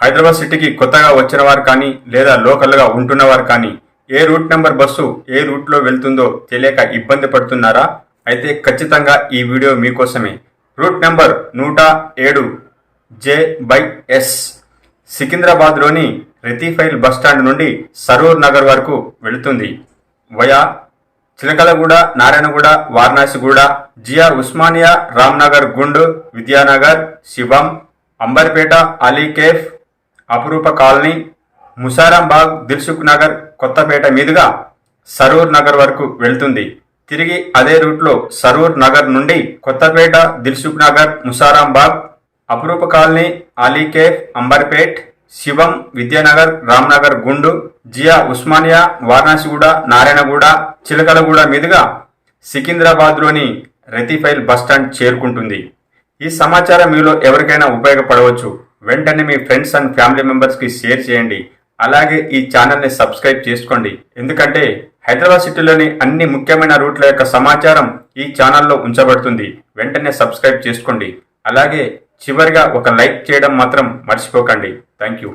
హైదరాబాద్ సిటీకి కొత్తగా వచ్చిన వారు కానీ లేదా లోకల్గా ఉంటున్నవారు కానీ ఏ రూట్ నెంబర్ బస్సు ఏ రూట్లో వెళ్తుందో తెలియక ఇబ్బంది పడుతున్నారా? అయితే ఖచ్చితంగా ఈ వీడియో మీకోసమే. రూట్ నెంబర్ నూట ఏడు జే బై ఎస్ సికింద్రాబాద్లోని రెతీఫైల్ బస్టాండ్ నుండి సరూర్ నగర్ వరకు వెళుతుంది. వయా చిలకలగూడ నారాయణగూడ వారణాసిగూడ జిఆర్ ఉస్మానియా రామ్నగర్ గుండ్ విద్యానగర్ శివం అంబర్పేట అలీకేఫ్ అపురూప కాలనీ ముసారాంబాగ్ దిల్సుఖ్ నగర్ కొత్తపేట మీదుగా సరూర్ నగర్ వరకు వెళ్తుంది. తిరిగి అదే రూట్లో సరూర్ నగర్ నుండి కొత్తపేట దిల్సుఖ్ నగర్ ముసారాంబాగ్ అపురూప కాలనీ అలీకేఫ్ అంబర్పేట్ శివం విద్యానగర్ రామ్నగర్ గుండు జియా ఉస్మానియా వారణాసిగూడ నారాయణగూడ చిలకలగూడ మీదుగా సికింద్రాబాద్లోని రతిఫైల్ బస్టాండ్ చేరుకుంటుంది. ఈ సమాచారం మీలో ఎవరికైనా ఉపయోగపడవచ్చు. వెంటనే మీ ఫ్రెండ్స్ అండ్ ఫ్యామిలీ మెంబర్స్కి షేర్ చేయండి. అలాగే ఈ ఛానల్ని సబ్స్క్రైబ్ చేసుకోండి. ఎందుకంటే హైదరాబాద్ సిటీలోని అన్ని ముఖ్యమైన రూట్ల యొక్క సమాచారం ఈ ఛానల్లో ఉంచబడుతుంది. వెంటనే సబ్స్క్రైబ్ చేసుకోండి. అలాగే చివరిగా ఒక లైక్ చేయడం మాత్రం మర్చిపోకండి. Thank you